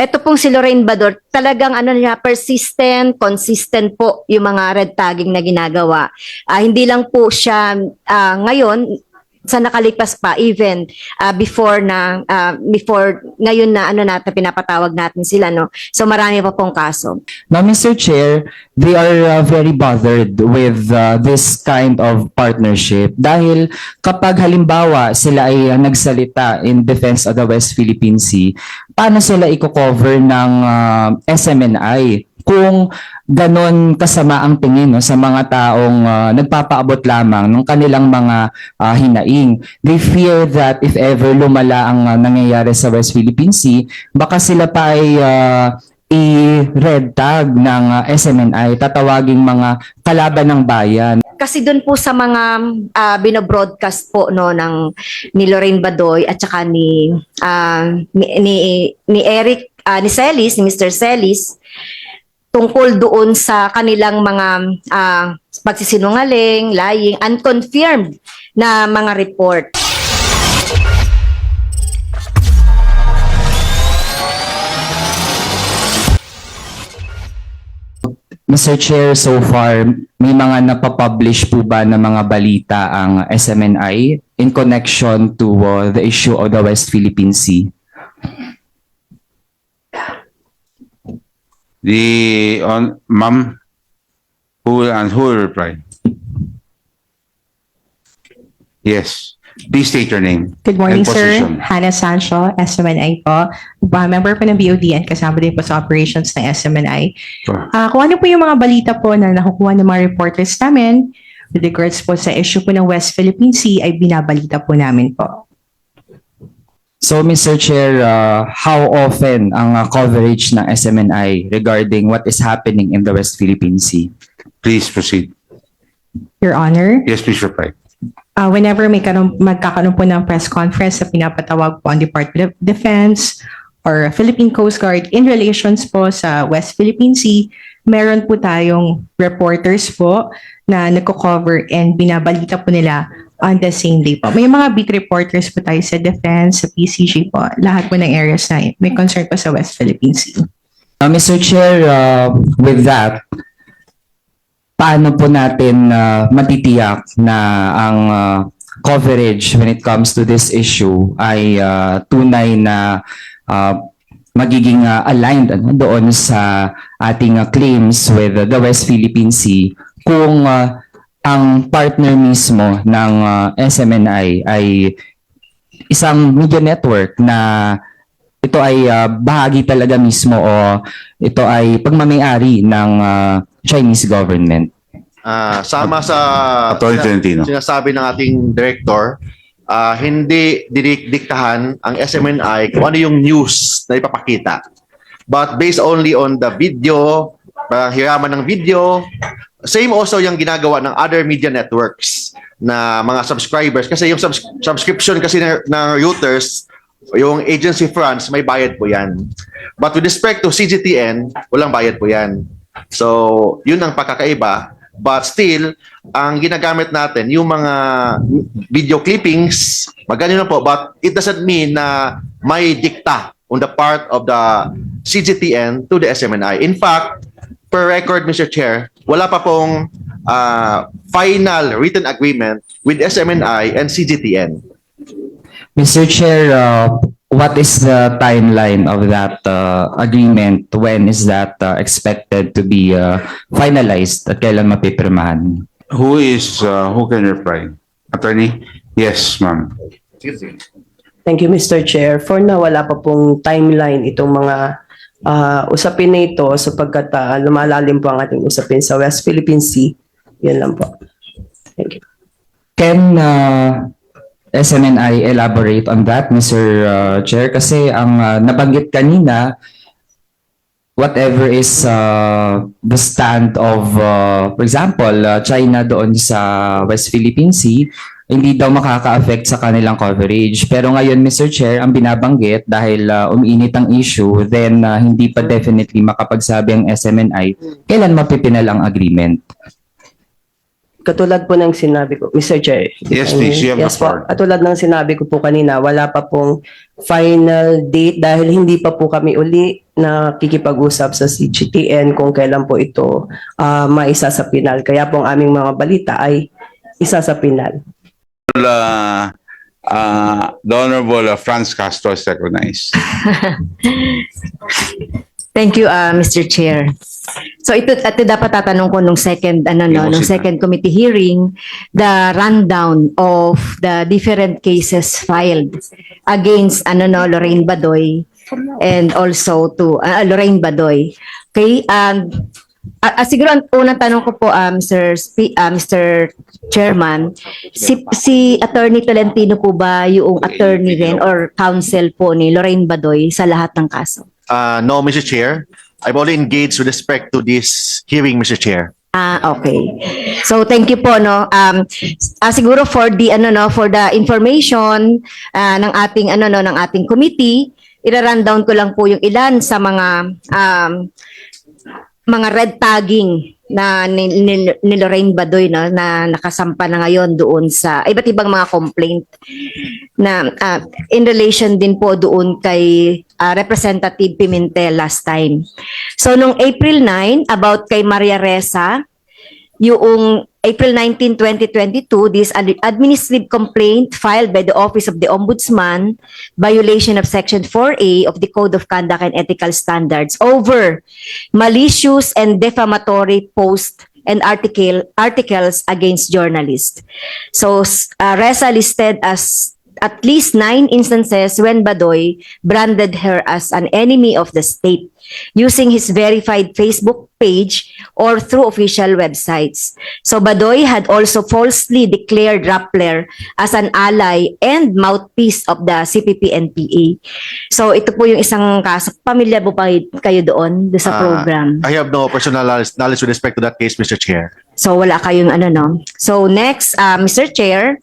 Ito pong si Lorraine Bador, talagang ano niya, persistent, consistent po yung mga red tagging na ginagawa. Ah, hindi lang po siya ah, ngayon, sa nakalipas pa even ah, before na ah, before ngayon na ano natin pinapatawag natin sila no so marami pa pong kaso Now, Mr. Chair, they are uh, very bothered with uh, this kind of partnership dahil kapag halimbawa sila ay uh, nagsalita in defense of the West Philippine Sea, paano sila i-cover ng uh, SMNI kung ganon kasama ang tingin no, sa mga taong uh, nagpapaabot lamang ng kanilang mga uh, hinaing. They fear that if ever lumala ang uh, nangyayari sa West Philippine Sea, baka sila pa ay uh, i-red tag ng uh, SMNI, tatawaging mga kalaban ng bayan. kasi doon po sa mga ah, binobroadcast po no ng ni Lorraine Badoy at saka ni ah, ni, ni ni Eric ah, ni Celis ni Mr. Celis tungkol doon sa kanilang mga ah, pagsisinungaling, lying, unconfirmed na mga report. Mr. Chair, so far, may mga napapublish po ba na mga balita ang SMNI in connection to uh, the issue of the West Philippine Sea? The on ma'am who will and who will reply? Yes. Please state your name. Good morning, and sir. position. Hannah Sancho, SMNI po. Uh, member po ng BOD and kasama din po sa operations ng SMNI. Sure. Ah, kung ano po yung mga balita po na nakukuha ng mga reporters namin with regards po sa issue po ng West Philippine Sea ay binabalita po namin po. So, Mr. Chair, uh, how often ang uh, coverage ng SMNI regarding what is happening in the West Philippine Sea? Please proceed. Your Honor, Yes, please reply. ah, whenever may karoon, magkakaroon po ng press conference na pinapatawag po ang Department of Defense or Philippine Coast Guard in relations po sa West Philippine Sea, meron po tayong reporters po na nagko-cover and binabalita po nila on the same day po. May mga beat reporters po tayo sa Defense, sa PCG po, lahat po ng areas na may concern po sa West Philippine Sea. Uh, Mr. Chair, uh, with that, paano po natin uh, matitiyak na ang uh, coverage when it comes to this issue ay uh, tunay na uh, magiging uh, aligned ano, doon sa ating uh, claims with the West Philippine Sea kung uh, ang partner mismo ng uh, SMNI ay isang media network na ito ay uh, bahagi talaga mismo o ito ay pagmamayari ng uh, Chinese government. Ah, sama sa Attorney Tolentino. sinasabi ng ating director, ah, hindi didiktahan ang SMNI kung ano yung news na ipapakita. But based only on the video, parang hiraman ng video, same also yung ginagawa ng other media networks na mga subscribers. Kasi yung subs- subscription kasi ng, ng yung agency fronts, may bayad po yan. But with respect to CGTN, walang bayad po yan. So, yun ang pagkakaiba. But still, ang ginagamit natin, yung mga video clippings, maganda na po, but it doesn't mean na may dikta on the part of the CGTN to the SMNI. In fact, per record, Mr. Chair, wala pa pong ah, final written agreement with SMNI and CGTN. Mr. Chair, uh, what is the timeline of that uh, agreement? When is that uh, expected to be uh, finalized at kailan mapipirmahan? Who is uh, who can reply? Attorney? Yes, ma'am. Thank you, Mr. Chair. For now, wala pa pong timeline itong mga ah, usapin na ito sapagkat ah, lumalalim po ang ating usapin sa West Philippine Sea. Yan lang po. Thank you. Can uh, SMNI elaborate on that, Mr. uh, Chair? Kasi ang uh, nabanggit kanina, whatever is uh, the stand of, uh, for example, uh, China doon sa West Philippine Sea, hindi daw makaka-affect sa kanilang coverage. Pero ngayon, Mr. Chair, ang binabanggit dahil uh, umiinit ang issue, then uh, hindi pa definitely makapagsabi ang SMNI kailan mapipinal ang agreement. katulad po ng sinabi ko, Mr. Chair. Yes, please, you have the yes po. floor. Katulad ng sinabi ko po kanina, wala pa pong final date dahil hindi pa po kami uli nakikipag-usap sa CGTN kung kailan po ito ah, maisa sa pinal. Kaya po ang aming mga balita ay isa sa pinal. Uh, uh, the Honorable uh, Franz Castro is recognized. Thank you, uh, Mr. Chair. So ito, ito dapat tatanong ko nung second, ano no, nung second committee hearing, the rundown of the different cases filed against, ano no, Lorraine Badoy and also to, uh, Lorraine Badoy. Okay, um, ah, ah, siguro ang unang tanong ko po, uh, Mr. Spe- ah, Mr. Chairman, si, si Attorney Tolentino po ba yung attorney rin or counsel po ni Lorraine Badoy sa lahat ng kaso? Uh, no, Mr. Chair. I've only engaged with respect to this hearing, Mr. Chair. Ah, okay. So thank you po no. Um ah, siguro for the ano no, for the information ah, ng ating ano no ng ating committee, ira-rundown ko lang po yung ilan sa mga um mga red tagging na ni, ni, ni Lorraine Badoy no, na nakasampa na ngayon doon sa iba't ibang mga complaint na ah, in relation din po doon kay ah, Representative Pimentel last time. So nung April 9 about kay Maria Reza, yung April 19, 2022, this ad- administrative complaint filed by the Office of the Ombudsman, violation of Section 4A of the Code of Conduct and Ethical Standards over malicious and defamatory post and article articles against journalists. So uh, Reza listed as at least nine instances when Badoy branded her as an enemy of the state using his verified Facebook page or through official websites. So Badoy had also falsely declared Rappler as an ally and mouthpiece of the CPP-NPA. So ito po yung isang kaso. Pamilya po ba kayo doon, doon sa Ah, program? I have no personal knowledge knowledge with respect to that case, Mr. Chair. So wala kayong ano no. So next, uh, Mr. Chair,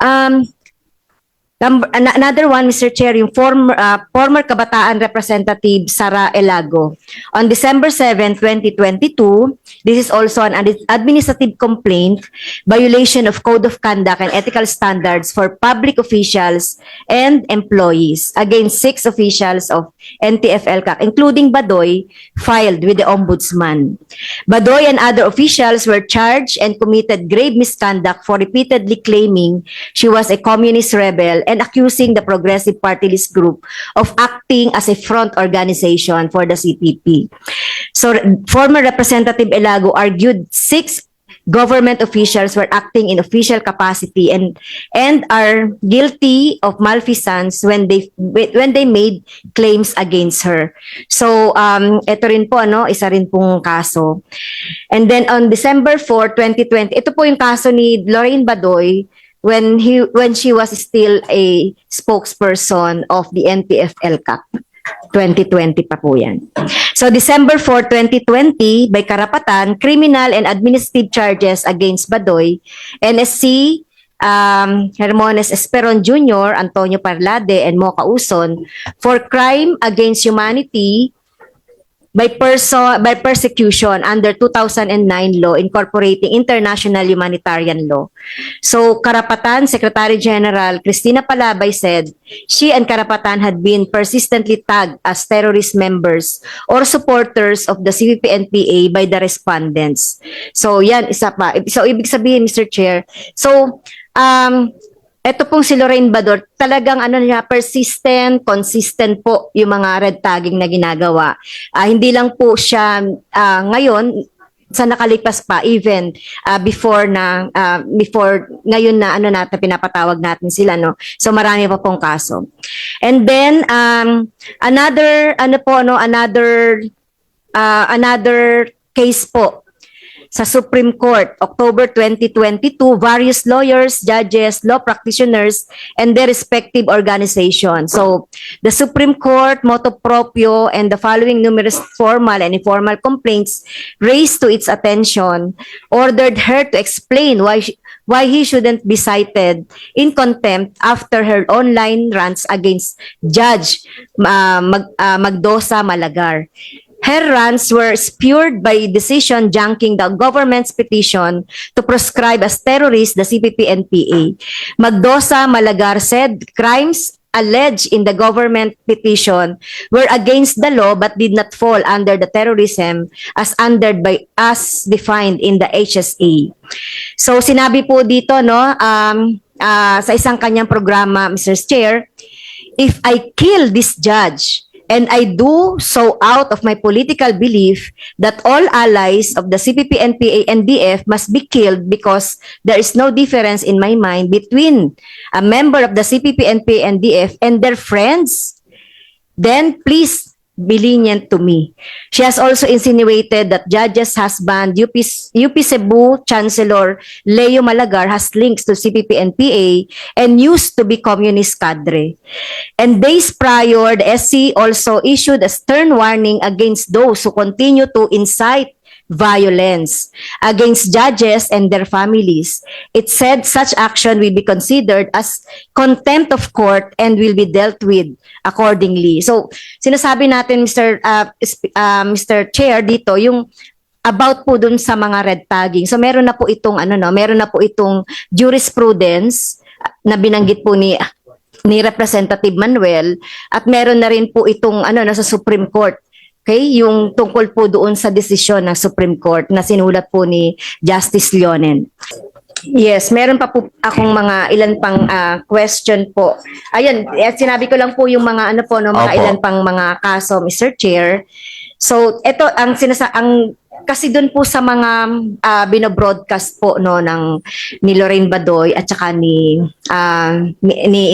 um, number, an- another one, Mr. Chair, yung former, uh, former Kabataan Representative Sara Elago. On December 7, 2022, this is also an ad- administrative complaint, violation of Code of Conduct and Ethical Standards for public officials and employees against six officials of NTF-ELCAC, including Badoy, filed with the Ombudsman. Badoy and other officials were charged and committed grave misconduct for repeatedly claiming she was a communist rebel and accusing the Progressive Party List group of acting as a front organization for the CPP. So, former Representative Elago argued six government officials were acting in official capacity and and are guilty of malfeasance when they when they made claims against her. So um ito rin po ano, isa rin pong kaso. And then on December 4, 2020, ito po yung kaso ni Lorraine Badoy when he when she was still a spokesperson of the NTF-ELCAC. 2020 pa po yan. So December 4, 2020, by karapatan, criminal and administrative charges against Badoy, NSC, um, Hermones Esperon Jr., Antonio Parlade, and Mocha Uson for crime against humanity by person by persecution under 2009 law incorporating international humanitarian law. So Karapatan Secretary General Cristina Palabay said she and Karapatan had been persistently tagged as terrorist members or supporters of the CPP-NPA by the respondents. So yan isa pa. So ibig sabihin Mr. Chair, so um eto pong si Lorraine Bador, talagang ano niya, persistent, consistent po yung mga red tagging na ginagawa. Ah, hindi lang po siya ah, ngayon, sa nakalipas pa even ah, before na ah, before ngayon na ano natin pinapatawag natin sila no so marami pa pong kaso and then um another ano po no another ah, another case po sa Supreme Court, October 2022, various lawyers, judges, law practitioners, and their respective organizations. So, the Supreme Court, motu proprio, and the following numerous formal and informal complaints raised to its attention, ordered her to explain why she, why he shouldn't be cited in contempt after her online rants against Judge uh, Mag, uh, Magdosa Malagar. Her rants were spurred by decision junking the government's petition to proscribe as terrorists the CPP-NPA. Magdosa Malagar said crimes alleged in the government petition were against the law but did not fall under the terrorism as under by as defined in the HSA. So sinabi po dito no um ah, sa isang kanyang programa Mr. Chair, if I kill this judge and I do so out of my political belief that all allies of the CPP, NPA, and DF must be killed because there is no difference in my mind between a member of the CPP, NPA, and DF and their friends, then please lenient to me. She has also insinuated that judge's husband, UP, UP Cebu Chancellor Leo Malagar, has links to CPP and PA and used to be communist cadre. And days prior, the SC also issued a stern warning against those who continue to incite violence against judges and their families. It said such action will be considered as contempt of court and will be dealt with accordingly. So, sinasabi natin Mr. uh, uh, Mr. Chair dito yung about po dun sa mga red tagging. So meron na po itong ano no, meron na po itong jurisprudence na binanggit po ni ni Representative Manuel at meron na rin po itong ano nasa Supreme Court. Okay, yung tungkol po doon sa desisyon ng Supreme Court na sinulat po ni Justice Leonen. Yes, meron pa po akong mga ilan pang ah, question po. Ayun, eh, sinabi ko lang po yung mga ano po no, mga Opo. ilan pang mga kaso, Mr. Chair. So, ito ang sinasa ang kasi doon po sa mga ah, binobroadcast po no ng ni Lorraine Badoy at saka ni ah, ni, ni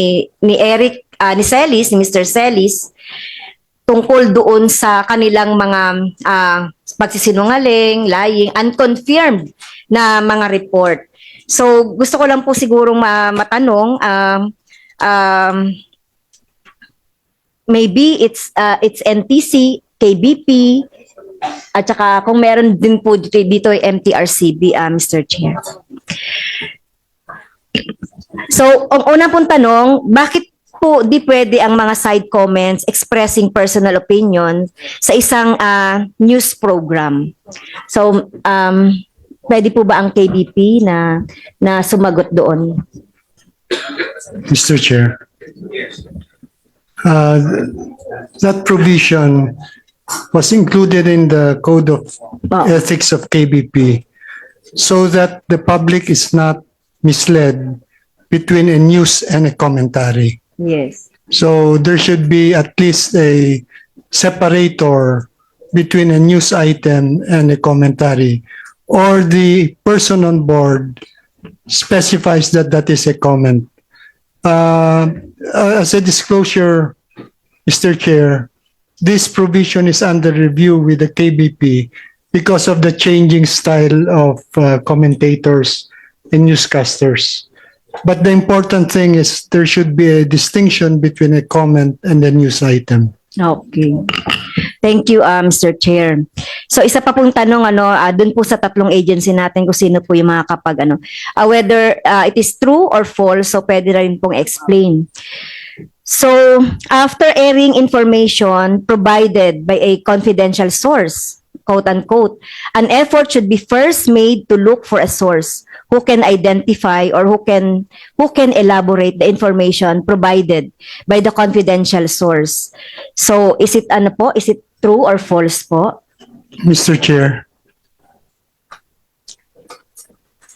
ni Eric ah, ni Celis, ni Mr. Celis tungkol doon sa kanilang mga ah, pagsisinungaling, lying, unconfirmed na mga report. So, gusto ko lang po sigurong ma- matanong, um, um, maybe it's uh, it's NTC, KBP, at saka kung meron din po dito, dito ay MTRCB, uh, Mr. Chair. So, ang una pong tanong, bakit po di pwede ang mga side comments expressing personal opinion sa isang ah, news program? So, um, pwede po ba ang KBP na na sumagot doon? Mr. Chair. Uh, That provision was included in the Code of Oh. Ethics of KBP so that the public is not misled between a news and a commentary. Yes. So there should be at least a separator between a news item and a commentary. Or the person on board specifies that that is a comment. Uh, as a disclosure, Mr. Chair, this provision is under review with the KBP because of the changing style of uh, commentators and newscasters. But the important thing is there should be a distinction between a comment and a news item. Okay. Thank you, uh, Mr. Chair. So isa pa pong tanong ano, uh, dun po sa tatlong agency natin kung sino po yung mga kapag ano, uh, whether uh, it is true or false, so pwede rin pong explain. So, after airing information provided by a confidential source, quote unquote, an effort should be first made to look for a source who can identify or who can who can elaborate the information provided by the confidential source. So, is it ano po? Is it true or false po? Mr. Chair,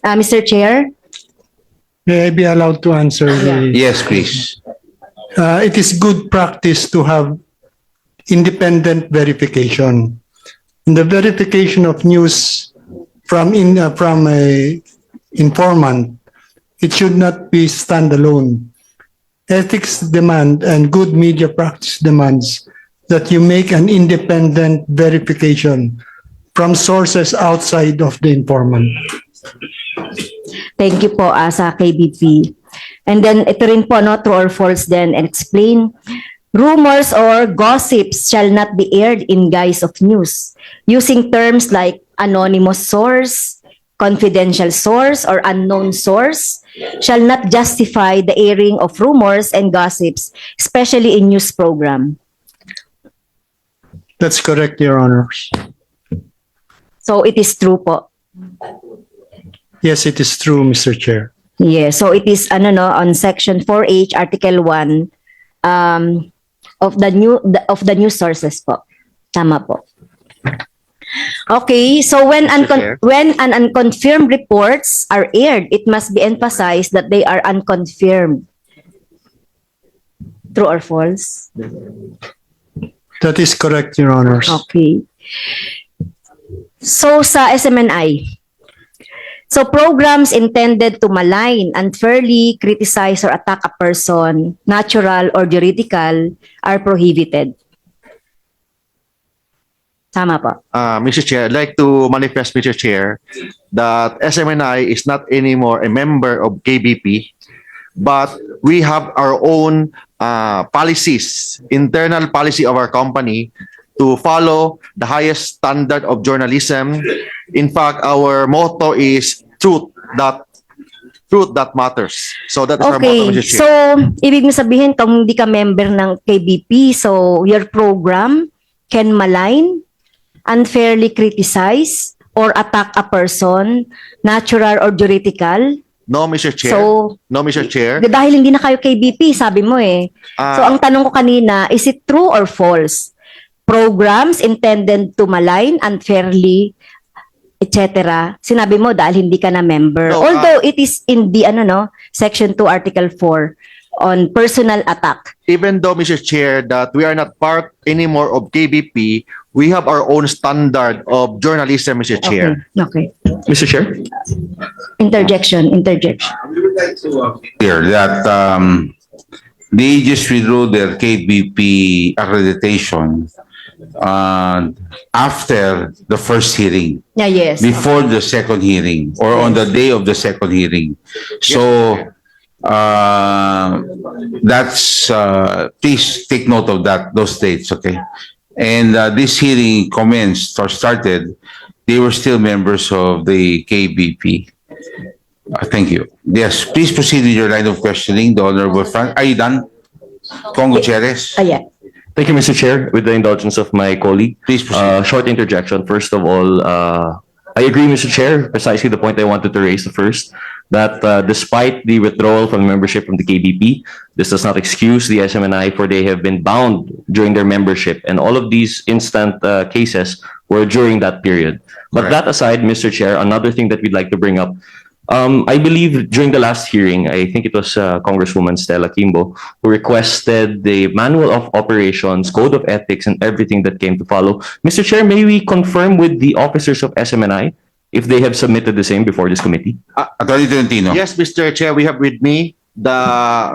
Uh, Mr. Chair? may I be allowed to answer the? Yes, please. Uh, it is good practice to have independent verification. The verification of news from in uh, from a informant, it should not be standalone. Ethics demand and good media practice demands that you make an independent verification from sources outside of the informant. Thank you po uh, sa KBP. And then ito rin po no true or false then and explain. Rumors or gossips shall not be aired in guise of news using terms like anonymous source, confidential source or unknown source shall not justify the airing of rumors and gossips especially in news program. That's correct, Your Honors. So it is true po. Yes, it is true, Mr. Chair. Yeah, so it is ano no on section 4H article 1 um of the new the, of the new sources po. Tama po. Okay, so when Chair. uncon- when an unconfirmed reports are aired, it must be emphasized that they are unconfirmed. True or false? That is correct, Your Honors. Okay. So sa SMNI, so programs intended to malign, unfairly criticize or attack a person, natural or juridical, are prohibited. Tama po. Uh, Mr. Chair, I'd like to manifest, Mr. Chair, that SMNI is not anymore a member of KBP, but we have our own uh, policies, internal policy of our company to follow the highest standard of journalism. In fact, our motto is truth that truth that matters. So that is our motto, Okay, Mr. Chair. so ibig mo sabihin kung hindi ka member ng KBP, so your program can malign, unfairly criticize, or attack a person, natural or juridical. no, Mr. Chair. So, no, Mr. Chair. Di- Dahil hindi na kayo KBP, sabi mo eh. Uh, So ang tanong ko kanina, is it true or false? Programs intended to malign unfairly, etc. Sinabi mo dahil hindi ka na member. No, Although it is in the ano no, section 2 article 4 on personal attack. even though, Mr. Chair, that we are not part anymore of KBP, we have our own standard of journalism, Mr. Chair. Okay. okay. Mr. Chair? Interjection, interjection. Here that um, they just withdrew their KBP accreditation uh, after the first hearing. Yeah, yes. before the second hearing or on the day of the second hearing. So, uh, that's, uh, please take note of that, those dates, okay? And, uh, this hearing commenced or started, they were still members of the KBP. Uh, thank you. Yes, please proceed with your line of questioning, the Honorable Frank. Are you done? Congo Cheres, Ayan. Thank you, Mr. Chair. With the indulgence of my colleague, please proceed. uh, short interjection. First of all, uh, I agree, Mr. Chair, precisely the point I wanted to raise the first, that uh, despite the withdrawal from membership from the KBP, this does not excuse the SMNI for they have been bound during their membership. And all of these instant uh, cases were during that period. But Correct. that aside, Mr. Chair, another thing that we'd like to bring up, um, I believe during the last hearing, I think it was uh, Congresswoman Stella Kimbo who requested the manual of operations, code of ethics, and everything that came to follow. Mr. Chair, may we confirm with the officers of SMNI if they have submitted the same before this committee? Attorney Tolentino. Yes, Mr. Chair, we have with me the,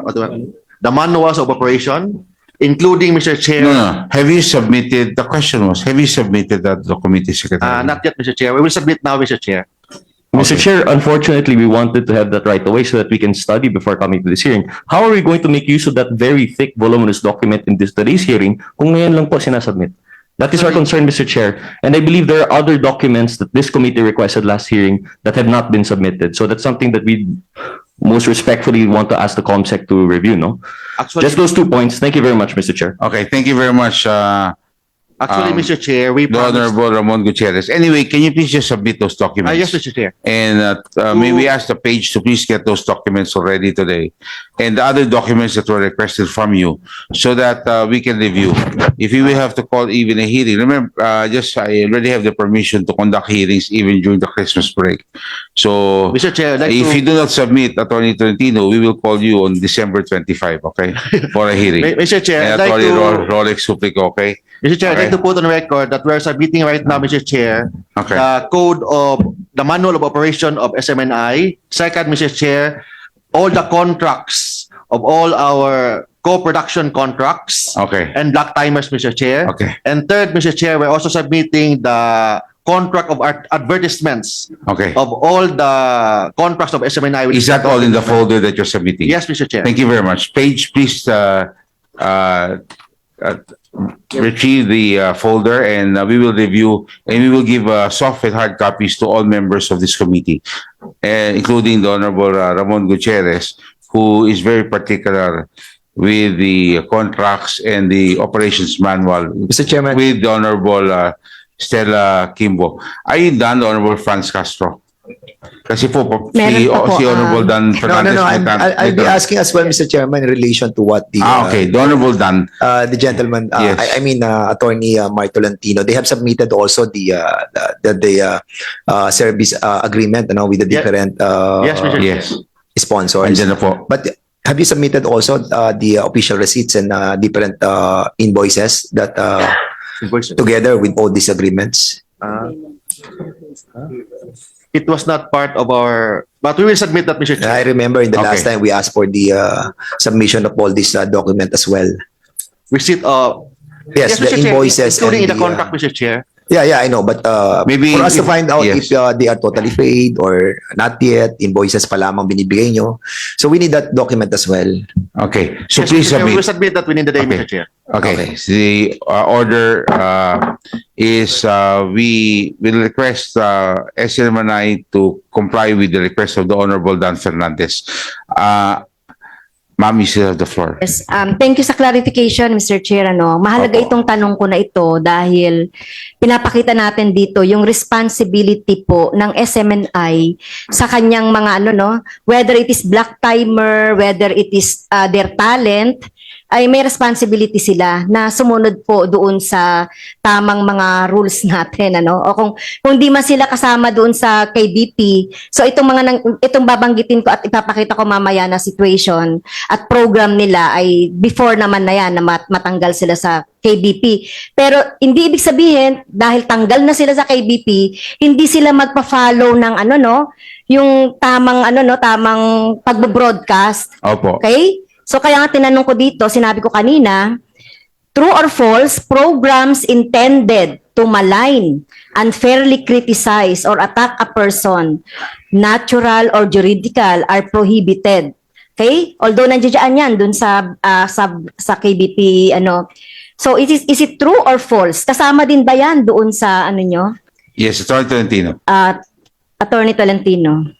what do I- the manuals of operation, including, Mr. Chair, No, no. Have you submitted, the question was, have you submitted that to the committee secretary? uh, not yet, Mr. Chair. We will submit now, Mr. Chair. Mr. Chair, unfortunately, we wanted to have that right away so that we can study before coming to this hearing. How are we going to make use of that very thick, voluminous document in this today's hearing kung ngayon lang po sinasubmit? That is our concern, Mr. Chair. And I believe there are other documents that this committee requested last hearing that have not been submitted. So that's something that we most respectfully want to ask the COMSEC to review, no? Actually, Just those two points. Thank you very much, Mr. Chair. Okay, thank you very much, uh, actually, um, Mr. Chair, we the promised. Honorable Ramon Gutierrez. Anyway, can you please just submit those documents? yes, Mr. Chair. And uh, uh, may we ask the page to please get those documents already today? And the other documents that were requested from you so that uh, we can review. If you will have to call even a hearing, remember, uh, just I already have the permission to conduct hearings even during the Christmas break. So Mr. Chair, like if you do not submit, Attorney Tolentino, we will call you on December 25, okay? For a hearing. Mr. Chair, And like Attorney Ro- to, Rolex Suplico, okay? Mr. Chair, I'd like to put on record that we're submitting right now, Mr. Chair, Okay. the code of, the manual of operation of SMNI. Second, Mr. Chair, all the contracts of all our co-production contracts Okay. and black timers, Mr. Chair. Okay. And third, Mr. Chair, we're also submitting the contract of advertisements Okay. of all the contracts of SMNI. Is that all in the folder that you're submitting? Yes, Mr. Chair. Thank you very much. Page, please, uh, uh, uh, retrieve the uh, folder and uh, we will review and we will give uh, soft and hard copies to all members of this committee, uh, including the Honorable uh, Ramon Gutierrez, who is very particular with the contracts and the operations manual Mr. Chairman, with the Honorable uh, Stella Kimbo. Are you done, Honorable Franz Castro? Kasi po, po Meron si, pa po, si Honorable ah. Dan no, no, Fernandez. no, I'm, I'll, I'll be asking as well, Mr. Chairman, in relation to what the, Ah, uh, okay. The Honorable Dan. uh, the gentleman, uh, Yes. I, I mean, uh, Attorney uh, Mark Tolentino, they have submitted also the, uh, the, the uh, uh, service uh, agreement, you know, with the different uh, Yes, Mr. Yes. sponsors. Andiyan na po. But have you submitted also uh, the official receipts and uh, different uh, invoices that uh, Invoices. together with all these agreements? Uh, It was not part of our, but we will submit that, Mr. I Chair. remember in the last Okay. time we asked for the uh, submission of all this uh, document as well. Receipt of. Yes, the Mr. Chair, invoices Including in the the, uh, contract, Mr. Chair. Yeah, yeah, I know. But uh, Maybe for us to if- find out yes. if uh, they are totally paid or not yet, invoices pa lamang binibigay nyo. So we need that document as well. Okay. So Yes, please Mr. Chair, We will submit. submit that within the day, Okay. Mr. Chair. Okay. Okay. The uh, order uh, is uh, we will request uh, SMNI to comply with the request of the Honorable Dan Fernandez. Uh, Ma'am, you still have the floor. Yes, um, thank you sa clarification, Mr. Chair. Ano, mahalaga Opo. itong tanong ko na ito dahil pinapakita natin dito yung responsibility po ng SMNI sa kanyang mga ano no, whether it is black timer, whether it is uh, their talent, ay may responsibility sila na sumunod po doon sa tamang mga rules natin ano o kung kung di man sila kasama doon sa KBP so itong mga nang, itong babanggitin ko at ipapakita ko mamaya na situation at program nila ay before naman na yan na mat- matanggal sila sa KBP. Pero hindi ibig sabihin dahil tanggal na sila sa KBP, hindi sila magpa-follow ng ano no, yung tamang ano no, tamang pagbo-broadcast. Opo. Okay? So kaya nga tinanong ko dito, sinabi ko kanina, true or false, programs intended to malign, unfairly criticize, or attack a person, natural or juridical, are prohibited. Okay? Although nandiyan yan dun sa ah, sa sa KBP ano. So is it, is it true or false? Kasama din ba yan doon sa ano nyo? Yes, Attorney Tolentino. Ah, Attorney Tolentino.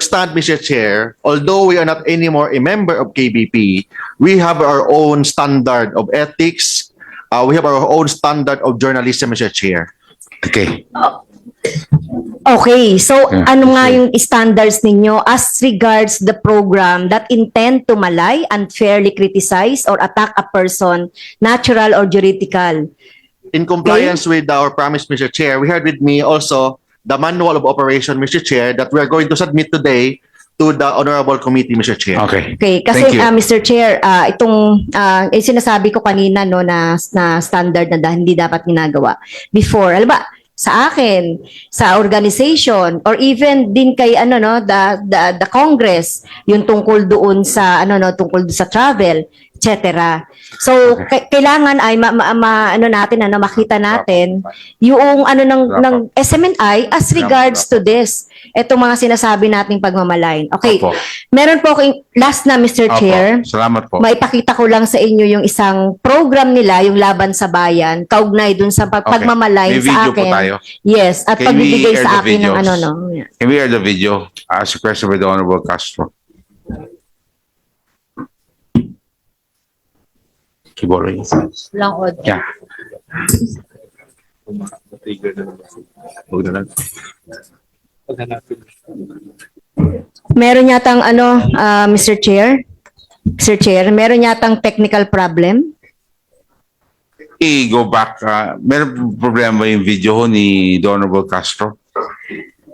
Stand, Mr. Chair, although we are not anymore a member of KBP, we have our own standard of ethics. Uh, we have our own standard of journalism, Mr. Chair. Okay. Okay, so Yeah, ano nga okay. yung standards ninyo as regards the program that intend to malay, unfairly criticize, or attack a person, natural or juridical? In compliance with our promise, Mr. Chair, we had with me also the manual of operation, Mr. Chair, that we are going to submit today to the Honorable Committee, Mr. Chair. Okay. Okay, kasi Thank you. ah, Mr. Chair, ah, itong ah, eh, sinasabi ko kanina no na na standard na da- hindi dapat ginagawa before. Alam ba, sa akin, sa organization or even din kay ano no, the the, the Congress, yung tungkol doon sa ano no, tungkol doon sa travel, etc. So ka- kailangan ay ma, ma- ma- ano natin ano makita natin yung ano ng ng SMNI as regards to this. Etong mga sinasabi nating pagmamalain. Okay. Meron po akong last na Mr. Chair. Salamat po. Maipakita ko lang sa inyo yung isang program nila, yung Laban sa Bayan, kaugnay dun sa pag- Okay. pagmamalain May sa akin. po tayo. Yes, at Can pagbibigay sa akin ng videos? ano no. Can we air the video as requested by the Honorable Castro? Siguro yun. Yeah. Meron yatang ano, ah, Mr. Chair? Mr. Chair, meron yatang technical problem. I go back, uh, meron problema ba yung video ho ni Honorable Castro?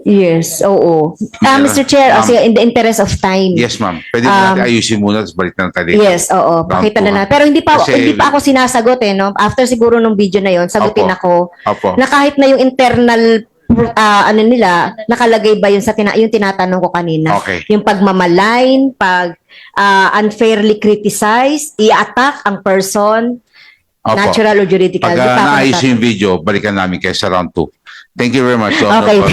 Yes, oo. Ah, Meron. Mr. Chair, Ma'am. kasi in the interest of time. Yes, ma'am. Pwede Um, natin ayusin muna, tapos balik na tayo. Yes, oo. Pakita na na. two, Pero hindi pa Kasi- hindi pa ako sinasagot eh, no. After siguro nung video na 'yon, sagutin Opo. ako. Opo. na kahit na yung internal ah, ano nila, nakalagay ba yun sa tina- yung tinatanong ko kanina? Okay. Yung pagmamalain, pag ah, unfairly criticize, i-attack ang person, Opo. natural or juridical. Pag Di uh, pa ako naayos yung video, balikan namin kayo sa round 2. Thank you very much, Okay. Honorable.